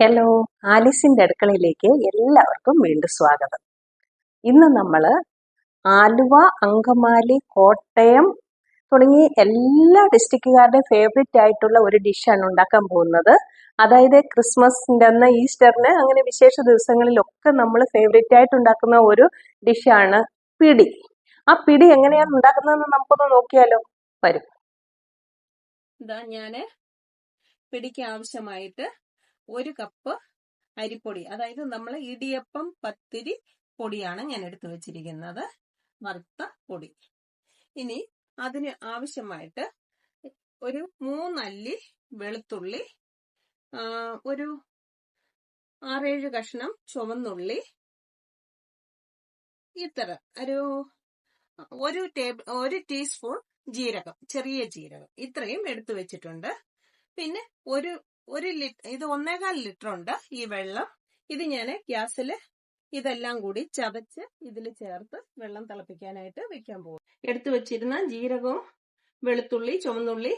Hello ആലിസിന്റെ അടുക്കളയിലേക്ക് എല്ലാവർക്കും വീണ്ടും സ്വാഗതം. ഇന്ന് നമ്മൾ ആലുവ അങ്കമാലി കോട്ടയം തുടങ്ങി എല്ലാ ഡിസ്ട്രിക്റ്റുകാരുടെയും ഫേവറേറ്റ് ആയിട്ടുള്ള ഒരു ഡിഷാണ് ഉണ്ടാക്കാൻ പോകുന്നത്. അതായത് ക്രിസ്മസിന്റെ അന്ന് ഈസ്റ്ററിന് അങ്ങനെ വിശേഷ ദിവസങ്ങളിലൊക്കെ നമ്മൾ ഫേവറേറ്റ് ആയിട്ട് ഉണ്ടാക്കുന്ന ഒരു ഡിഷാണ് പിടി. ആ പിടി എങ്ങനെയാണ് ഉണ്ടാക്കുന്നതെന്ന് നമുക്കൊന്ന് നോക്കിയാലോ? വരും. ഇതാ ഞാൻ പിടിക്ക് ആവശ്യമായിട്ട് ഒരു കപ്പ് അരിപ്പൊടി അതായത് നമ്മൾ ഇടിയപ്പം പത്തിരി പൊടിയാണ് ഞാൻ എടുത്തു വെച്ചിരിക്കുന്നത്. വറുത്ത പൊടി. ഇനി അതിന് ആവശ്യമായിട്ട് ഒരു മൂന്നല്ലി വെളുത്തുള്ളി ഒരു ആറേഴ് കഷ്ണം ചുവന്നുള്ളി ഇത്ര ഒരു ഒരു ടേബിൾ ഒരു ടീസ്പൂൺ ജീരകം ചെറിയ ജീരകം ഇത്രയും എടുത്തു വെച്ചിട്ടുണ്ട്. പിന്നെ ഒരു ഒരു ലിറ്റർ ഇത് ഒന്നേകാൽ ലിറ്റർ ഉണ്ട് ഈ വെള്ളം. ഇത് ഞാൻ ഗ്യാസിൽ ഇതെല്ലാം കൂടി ചതച്ച് ഇതിൽ ചേർത്ത് വെള്ളം തിളപ്പിക്കാനായിട്ട് വെക്കാൻ പോകും എടുത്തു വെച്ചിരുന്ന ജീരകവും വെളുത്തുള്ളി ചുവന്നുള്ളി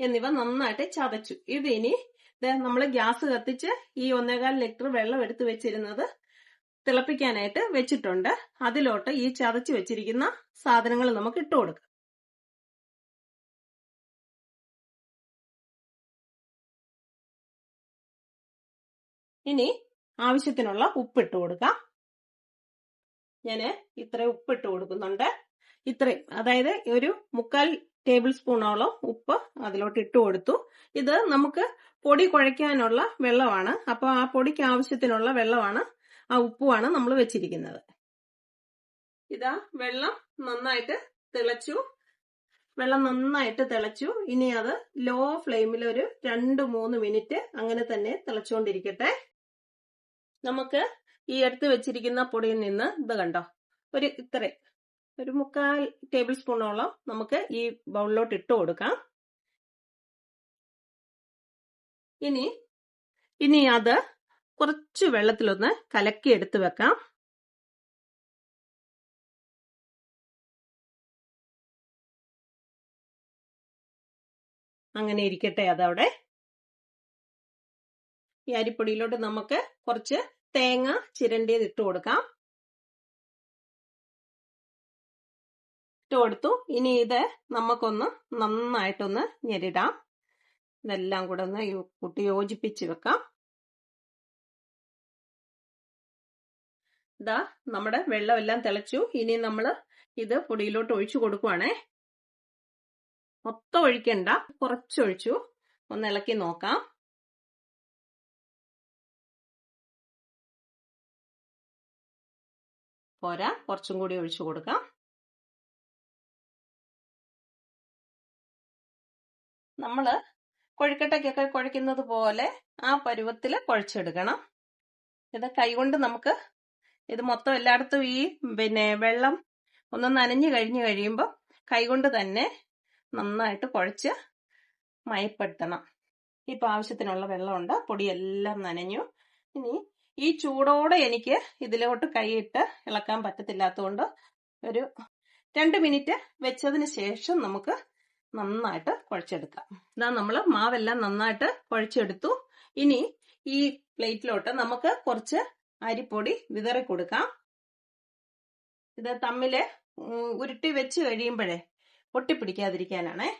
എന്നിവ നന്നായിട്ട് ചതച്ചു. ഇത് ഇനി നമ്മൾ ഗ്യാസ് കത്തിച്ച് ഈ ഒന്നേകാൽ ലിറ്റർ വെള്ളം എടുത്തു വെച്ചിരുന്നത് തിളപ്പിക്കാനായിട്ട് വെച്ചിട്ടുണ്ട്. അതിലോട്ട് ഈ ചതച്ച് വെച്ചിരിക്കുന്ന സാധനങ്ങൾ നമുക്ക് ഇട്ട് കൊടുക്കാം. ഇനി ആവശ്യത്തിനുള്ള ഉപ്പിട്ട് കൊടുക്കാം. ഞാൻ ഇത്ര ഉപ്പിട്ട് കൊടുക്കുന്നുണ്ട്. ഇത്രയും. അതായത് ഒരു മുക്കാൽ ടേബിൾ സ്പൂണോളം ഉപ്പ് അതിലോട്ട് ഇട്ട് കൊടുത്തു. ഇത് നമുക്ക് പൊടി കുഴയ്ക്കാനുള്ള വെള്ളമാണ്. അപ്പോൾ ആ പൊടിക്ക് ആവശ്യത്തിനുള്ള വെള്ളമാണ് ആ ഉപ്പുമാണ് നമ്മൾ വെച്ചിരിക്കുന്നത്. ഇതാ വെള്ളം നന്നായിട്ട് തിളച്ചു. വെള്ളം നന്നായിട്ട് തിളച്ചു. ഇനി അത് ലോ ഫ്ലെയിമിൽ ഒരു രണ്ട് മൂന്ന് മിനിറ്റ് അങ്ങനെ തന്നെ തിളച്ചുകൊണ്ടിരിക്കട്ടെ നമുക്ക് ഈ എടുത്ത് വെച്ചിരിക്കുന്ന പൊടിയിൽ നിന്ന് ഇത് കണ്ടോ? ഒരു ഇത്ര ഒരു മുക്കാൽ ടേബിൾ സ്പൂണോളം നമുക്ക് ഈ ബൗളിലോട്ട് ഇട്ട് കൊടുക്കാം. ഇനി ഇനി അത് കുറച്ച് വെള്ളത്തിലൊന്ന് കലക്കി എടുത്ത് വെക്കാം. അങ്ങനെ ഇരിക്കട്ടെ അതവിടെ. ഈ അരിപ്പൊടിയിലോട്ട് നമുക്ക് കുറച്ച് തേങ്ങ ചിരണ്ടിയത് ഇട്ട് കൊടുക്കാം. ഇട്ട് കൊടുത്തു. ഇനി ഇത് നമുക്കൊന്ന് നന്നായിട്ടൊന്ന് ഞെരിടാം. ഇതെല്ലാം കൂടെ ഒന്ന് കൂട്ടി യോജിപ്പിച്ച് വെക്കാം. ഇതാ നമ്മുടെ വെള്ളമെല്ലാം തിളച്ചു. ഇനി നമ്മൾ ഇത് പൊടിയിലോട്ട് ഒഴിച്ചു കൊടുക്കുവാണേ. മൊത്തം ഒഴിക്കണ്ട കുറച്ചൊഴിച്ചു. ഒന്ന് ഇളക്കി നോക്കാം. പോരാ. കുറച്ചും കൂടി ഒഴിച്ചു കൊടുക്കാം. നമ്മൾ കൊഴുക്കട്ടയ്ക്കൊക്കെ കുഴയ്ക്കുന്നത് പോലെ ആ പരുവത്തിൽ കുഴച്ചെടുക്കണം. ഇത് കൈകൊണ്ട് നമുക്ക് ഇത് മൊത്തം എല്ലായിടത്തും ഈ പിന്നെ വെള്ളം ഒന്ന് നനഞ്ഞു കഴിഞ്ഞു കഴിയുമ്പോൾ കൈകൊണ്ട് തന്നെ നന്നായിട്ട് കുഴച്ച് മയപ്പെടുത്തണം. ഇപ്പം ആവശ്യത്തിനുള്ള വെള്ളമുണ്ട്. പൊടിയെല്ലാം നനഞ്ഞു. ഇനി ഈ ചൂടോടെ എനിക്ക് ഇതിലോട്ട് കൈയിട്ട് ഇളക്കാൻ പറ്റത്തില്ലാത്തതുകൊണ്ട് ഒരു രണ്ട് മിനിറ്റ് വെച്ചതിന് ശേഷം നമുക്ക് നന്നായിട്ട് കുഴച്ചെടുക്കാം. ഇതാ നമ്മൾ മാവെല്ലാം നന്നായിട്ട് കുഴച്ചെടുത്തു. ഇനി ഈ പ്ലേറ്റിലോട്ട് നമുക്ക് കുറച്ച് അരിപ്പൊടി വിതറി കൊടുക്കാം. ഇത് തമ്മിൽ ഉരുട്ടി വെച്ച് കഴിയുമ്പോഴേ ഒട്ടിപ്പിടിക്കാതിരിക്കാനാണേ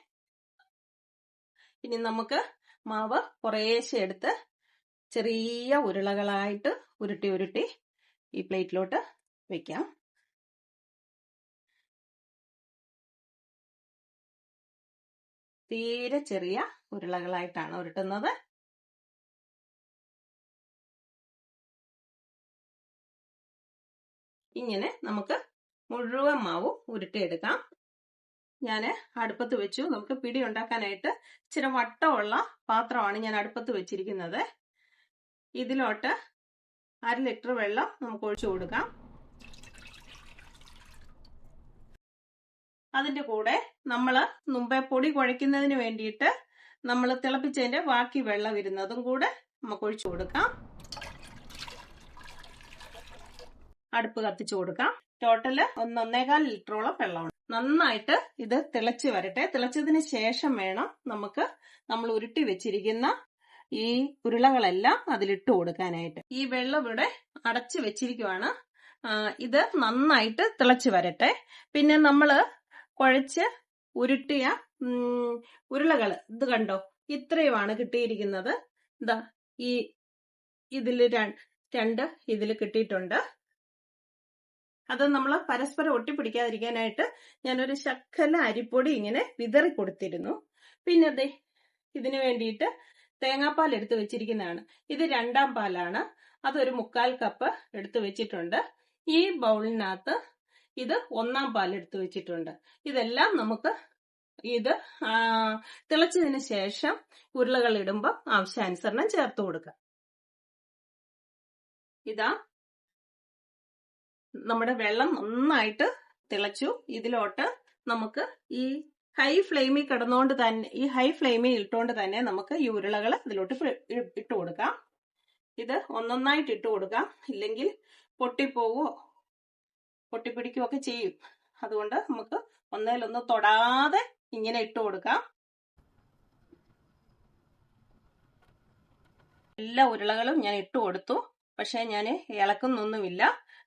ഇനി നമുക്ക് മാവ് കുറേശ്ശെ എടുത്ത് ചെറിയ ഉരുളകളായിട്ട് ഉരുട്ടി ഉരുട്ടി ഈ പ്ലേറ്റിലോട്ട് വെക്കാം. തീരെ ചെറിയ ഉരുളകളായിട്ടാണ് ഉരുട്ടുന്നത്. ഇങ്ങനെ നമുക്ക് മുഴുവൻ മാവും ഉരുട്ടിയെടുക്കാം. ഞാൻ അടുപ്പത്ത് വെച്ചു. നമുക്ക് പിടി ഉണ്ടാക്കാനായിട്ട് ഇച്ചിരി വട്ടമുള്ള പാത്രമാണ് ഞാൻ അടുപ്പത്ത് വെച്ചിരിക്കുന്നത്. ഇതിലോട്ട് അര ലിറ്റർ വെള്ളം നമുക്ക് ഒഴിച്ചു കൊടുക്കാം. അതിന്റെ കൂടെ നമ്മൾ മുമ്പേ പൊടി കുഴയ്ക്കുന്നതിന് വേണ്ടിയിട്ട് നമ്മൾ തിളപ്പിച്ചതിന്റെ ബാക്കി വെള്ളം ഇരുന്നതും കൂടെ നമുക്ക് ഒഴിച്ചു കൊടുക്കാം. അടുപ്പ് കത്തിച്ചു കൊടുക്കാം. ടോട്ടൽ ഒന്ന് ഒന്നേകാൽ ലിറ്ററോളം വെള്ളമാണ് നന്നായിട്ട് ഇത് തിളച്ച് വരട്ടെ. തിളച്ചതിന് ശേഷം വേണം നമുക്ക് നമ്മൾ ഉരുട്ടി വെച്ചിരിക്കുന്ന ഈ ഉരുളകളെല്ലാം അതിലിട്ട് കൊടുക്കാനായിട്ട്. ഈ വെള്ളം ഇവിടെ അടച്ചു വെച്ചിരിക്കുവാണ്. ഇത് നന്നായിട്ട് തിളച്ചു വരട്ടെ. പിന്നെ നമ്മൾ കുഴച്ച് ഉരുട്ടിയ ഉരുളകൾ ഇത് കണ്ടോ? ഇത്രയുമാണ് കിട്ടിയിരിക്കുന്നത്. ഇതാ ഈ ഇതിൽ രണ്ട് ഇതിൽ കിട്ടിയിട്ടുണ്ട്. അത് നമ്മൾ പരസ്പരം ഒട്ടിപ്പിടിക്കാതിരിക്കാനായിട്ട് ഞാനൊരു ശക്കല അരിപ്പൊടി ഇങ്ങനെ വിതറി കൊടുത്തിരുന്നു പിന്നെ അതെ ഇതിനു വേണ്ടിയിട്ട് തേങ്ങാപ്പാൽ എടുത്തു വെച്ചിരിക്കുന്നതാണ്. ഇത് രണ്ടാം പാലാണ്. അതൊരു മുക്കാൽ കപ്പ് എടുത്തു വെച്ചിട്ടുണ്ട്. ഈ ബൗളിനകത്ത് ഇത് ഒന്നാം പാൽ എടുത്തു വെച്ചിട്ടുണ്ട്. ഇതെല്ലാം നമുക്ക് ഇത് തിളച്ചതിന് ശേഷം ഉരുളകൾ ഇടുമ്പോൾ ആവശ്യാനുസരണം ചേർത്ത് കൊടുക്കുക. ഇതാ. നമ്മുടെ വെള്ളം നന്നായിട്ട് തിളച്ചു. ഇതിലോട്ട് നമുക്ക് ഈ ഹൈ ഫ്ലെയിമിൽ കിടന്നുകൊണ്ട് തന്നെ ഈ ഹൈ ഫ്ലെയിമിൽ ഇട്ടുകൊണ്ട് തന്നെ നമുക്ക് ഈ ഉരുളകൾ ഇതിലോട്ട് ഇട്ട് കൊടുക്കാം. ഇത് ഒന്നൊന്നായിട്ട് ഇട്ട് കൊടുക്കാം. ഇല്ലെങ്കിൽ പൊട്ടിപ്പോവോ? പൊട്ടിപ്പിടിക്കുകയോ ഒക്കെ ചെയ്യും. അതുകൊണ്ട് നമുക്ക് ഒന്നേലൊന്ന് തൊടാതെ ഇങ്ങനെ ഇട്ട് കൊടുക്കാം. എല്ലാ ഉരുളകളും ഞാൻ ഇട്ട് കൊടുത്തു. പക്ഷെ ഞാൻ ഇളക്കുന്നൊന്നുമില്ല.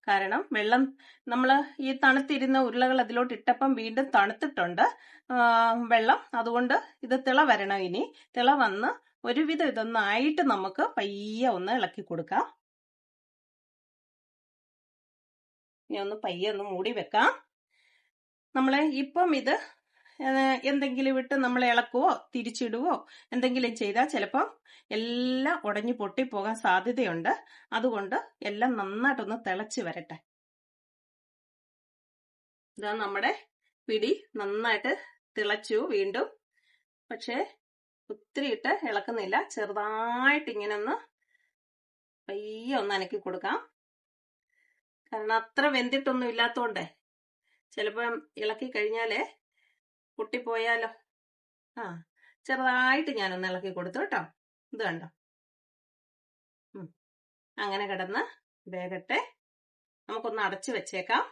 കാരണം വെള്ളം നമ്മൾ ഈ തണുത്തിരുന്ന ഉരുളകൾ അതിലോട്ട് ഇട്ടപ്പം വീണ്ടും തണുത്തിട്ടുണ്ട്. വെള്ളം. അതുകൊണ്ട് ഇത് തിള വരണം ഇനി. തിള വന്ന് ഒരുവിധം ഇതൊന്നായിട്ട് നമുക്ക് പയ്യെ ഒന്ന് ഇളക്കി കൊടുക്കാം. ഇനി ഒന്ന് പയ്യെ ഒന്ന് മൂടി വെക്കാം. നമ്മൾ ഇപ്പം ഇത് എന്തെങ്കിലും വിട്ട് നമ്മൾ ഇളക്കുവോ തിരിച്ചിടുവോ എന്തെങ്കിലും ചെയ്താൽ ചിലപ്പോൾ എല്ലാം ഉടഞ്ഞു പൊട്ടിപ്പോകാൻ സാധ്യതയുണ്ട്. അതുകൊണ്ട് എല്ലാം നന്നായിട്ടൊന്ന് തിളച്ച് വരട്ടെ. ഇതാ നമ്മുടെ പിടി നന്നായിട്ട് തിളച്ചു വീണ്ടും. പക്ഷേ ഒത്തിരി ഇട്ട് ഇളക്കുന്നില്ല. ചെറുതായിട്ട് ഇങ്ങനെ ഒന്ന് പയ്യെ ഒന്ന് അനക്കി കൊടുക്കാം. കാരണം അത്ര വെന്തിട്ടൊന്നും ഇല്ലാത്തോണ്ടേ. ചിലപ്പം ഇളക്കി കഴിഞ്ഞാലേ പൊട്ടിപ്പോയാലോ? ആ ചെറുതായിട്ട് ഞാനൊന്ന് ഇളക്കി കൊടുത്തു കേട്ടോ. ഇത് കണ്ടോ? അങ്ങനെ കിടന്ന് വേഗട്ടെ നമുക്കൊന്ന് അടച്ചു വെച്ചേക്കാം.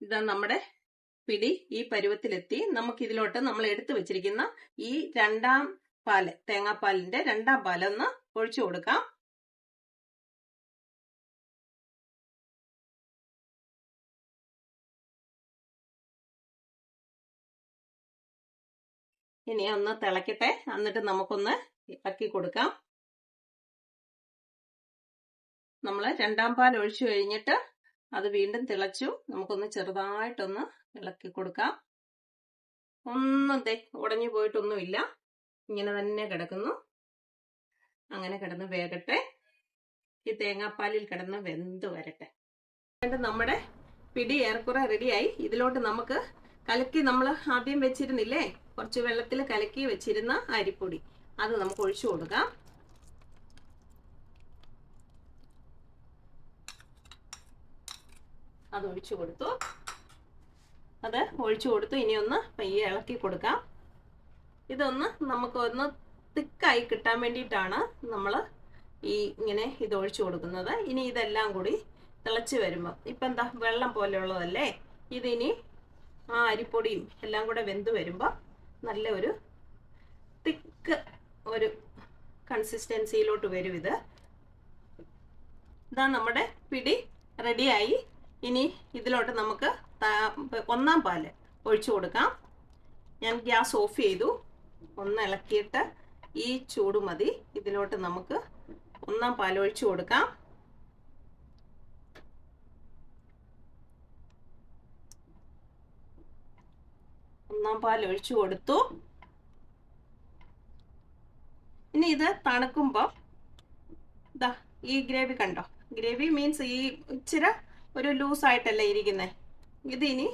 ഇതാ നമ്മുടെ പിടി ഈ പരുവത്തിലെത്തി. നമുക്ക് ഇതിലോട്ട് നമ്മൾ എടുത്തു വെച്ചിരിക്കുന്ന ഈ രണ്ടാം പാൽ തേങ്ങാപ്പാലിന്റെ രണ്ടാം പാലൊന്ന് ഒഴിച്ചു കൊടുക്കാം. ഇനി ഒന്ന് തിളക്കട്ടെ. എന്നിട്ട് നമുക്കൊന്ന് ഇളക്കി കൊടുക്കാം. നമ്മൾ രണ്ടാം പാൽ ഒഴിച്ചു കഴിഞ്ഞിട്ട് അത് വീണ്ടും തിളച്ചു. നമുക്കൊന്ന് ചെറുതായിട്ടൊന്ന് ഇളക്കി കൊടുക്കാം. ഒന്നും ദേ ഉടഞ്ഞു പോയിട്ടൊന്നുമില്ല. ഇങ്ങനെ തന്നെ കിടക്കുന്നു. അങ്ങനെ കിടന്ന് വേകട്ടെ. ഈ തേങ്ങാപ്പാലിൽ കിടന്ന് വെന്ത് വരട്ടെ. നമ്മുടെ പിടി ഏറെക്കുറെ റെഡിയായി ഇതിലോട്ട് നമുക്ക് കലക്കി നമ്മൾ ആദ്യം വെച്ചിരുന്നില്ലേ? കുറച്ച് വെള്ളത്തിൽ കലക്കി വെച്ചിരുന്ന അരിപ്പൊടി. അത് നമുക്ക് ഒഴിച്ചു കൊടുക്കാം. അത് ഒഴിച്ചു കൊടുത്തു. അത് ഒഴിച്ചു കൊടുത്തു. ഇനി ഒന്ന് പയ്യെ ഇളക്കി കൊടുക്കാം. ഇതൊന്ന് നമുക്കൊന്ന് തിക്കായി കിട്ടാൻ വേണ്ടിയിട്ടാണ് നമ്മൾ ഈ ഇങ്ങനെ ഇത് ഒഴിച്ചു കൊടുക്കുന്നത്. ഇനി ഇതെല്ലാം കൂടി തിളച്ച് വരുമ്പോൾ ഇപ്പം എന്താ വെള്ളം പോലെയുള്ളതല്ലേ? ഇതിനി ആ അരിപ്പൊടിയും എല്ലാം കൂടെ വെന്ത് വരുമ്പോൾ നല്ല ഒരു തിക്ക് ഒരു കൺസിസ്റ്റൻസിയിലോട്ട് വരും ഇത്. ഇതാ നമ്മുടെ പിടി റെഡിയായി. ഇനി ഇതിലോട്ട് നമുക്ക് ഒന്നാം പാൽ ഒഴിച്ചു കൊടുക്കാം. ഞാൻ ഗ്യാസ് ഓഫ് ചെയ്തു. ഒന്ന് ഇളക്കിയിട്ട് ഈ ചൂട് മതി. ഇതിലോട്ട് നമുക്ക് ഒന്നാം പാൽ ഒഴിച്ചു കൊടുക്കാം. ഒന്നാം പാൽ ഒഴിച്ചു കൊടുത്തു. ഇനി ഇത് തണുക്കുമ്പോൾ ഇതാ ഈ ഗ്രേവി കണ്ടോ? ഗ്രേവി മീൻസ് ഈ ഇച്ചിരി ഒരു ലൂസായിട്ടല്ലേ ഇരിക്കുന്നത് ഇത് ഇനി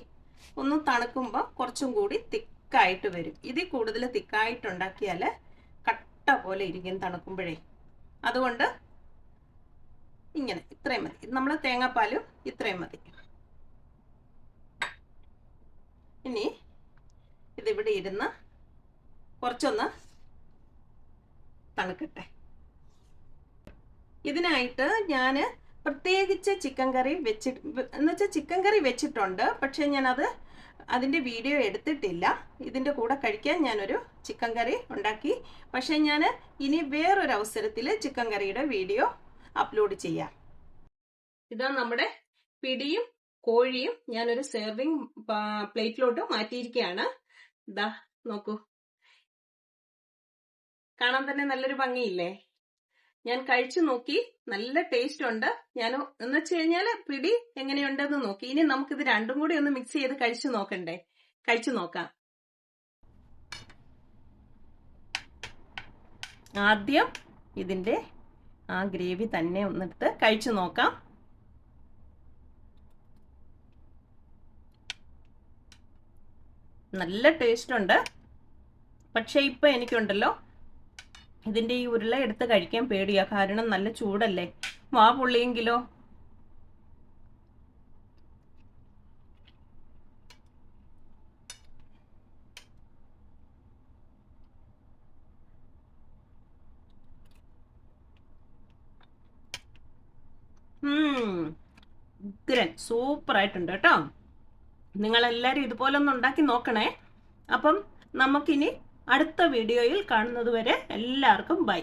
ഒന്ന് തണുക്കുമ്പോൾ കുറച്ചും കൂടി തിക്കായിട്ട് വരും. ഇതിൽ കൂടുതൽ തിക്കായിട്ട് ഉണ്ടാക്കിയാൽ കട്ട പോലെ ഇരിക്കും തണുക്കുമ്പോഴേ. അതുകൊണ്ട് ഇങ്ങനെ ഇത്രയും മതി. നമ്മൾ തേങ്ങാപ്പാലും ഇത്രയും മതി. ഇനി ഇതിവിടെ ഇരുന്ന് കുറച്ചൊന്ന് തണുക്കട്ടെ. ഇതിനായിട്ട് ഞാൻ പ്രത്യേകിച്ച് ചിക്കൻ കറി വെച്ച് എന്ന് വെച്ചാൽ ചിക്കൻ കറി വെച്ചിട്ടുണ്ട്. പക്ഷെ ഞാനത് അതിന്റെ വീഡിയോ എടുത്തിട്ടില്ല. ഇതിന്റെ കൂടെ കഴിക്കാൻ ഞാനൊരു ചിക്കൻ കറി ഉണ്ടാക്കി. പക്ഷേ ഞാൻ ഇനി വേറൊരു അവസരത്തിൽ ചിക്കൻ കറിയുടെ വീഡിയോ അപ്ലോഡ് ചെയ്യാം. ഇതാ നമ്മുടെ പിടിയും കോഴിയും ഞാനൊരു സെർവിങ് പ്ലേറ്റിലോട്ട് മാറ്റിയിരിക്കുകയാണ് ഇതാ നോക്കൂ. കാണാൻ തന്നെ നല്ലൊരു ഭംഗിയില്ലേ? ഞാൻ കഴിച്ചു നോക്കി നല്ല ടേസ്റ്റ് ഉണ്ട്. ഞാൻ എന്ന് വെച്ച് കഴിഞ്ഞാൽ പിടി എങ്ങനെയുണ്ടെന്ന് നോക്കി. ഇനി നമുക്കിത് രണ്ടും കൂടി ഒന്ന് മിക്സ് ചെയ്ത് കഴിച്ചു നോക്കണ്ടേ? കഴിച്ചു നോക്കാം. ആദ്യം ഇതിന്റെ ആ ഗ്രേവി തന്നെ ഒന്നെടുത്ത് കഴിച്ചു നോക്കാം. നല്ല ടേസ്റ്റ് ഉണ്ട് പക്ഷേ ഇപ്പൊ എനിക്കുണ്ടല്ലോ ഇതിന്റെ ഈ ഉരുള എടുത്ത് കഴിക്കാൻ പേടിയാ. കാരണം നല്ല ചൂടല്ലേ? വാ പുള്ളിയെങ്കിലോ. സൂപ്പർ ആയിട്ടുണ്ട് കേട്ടോ. നിങ്ങളെല്ലാവരും ഇതുപോലെ ഒന്ന് ഉണ്ടാക്കി നോക്കണേ. അപ്പം നമുക്കിനി അടുത്ത വീഡിയോയിൽ കാണുന്നതുവരെ എല്ലാവർക്കും ബൈ.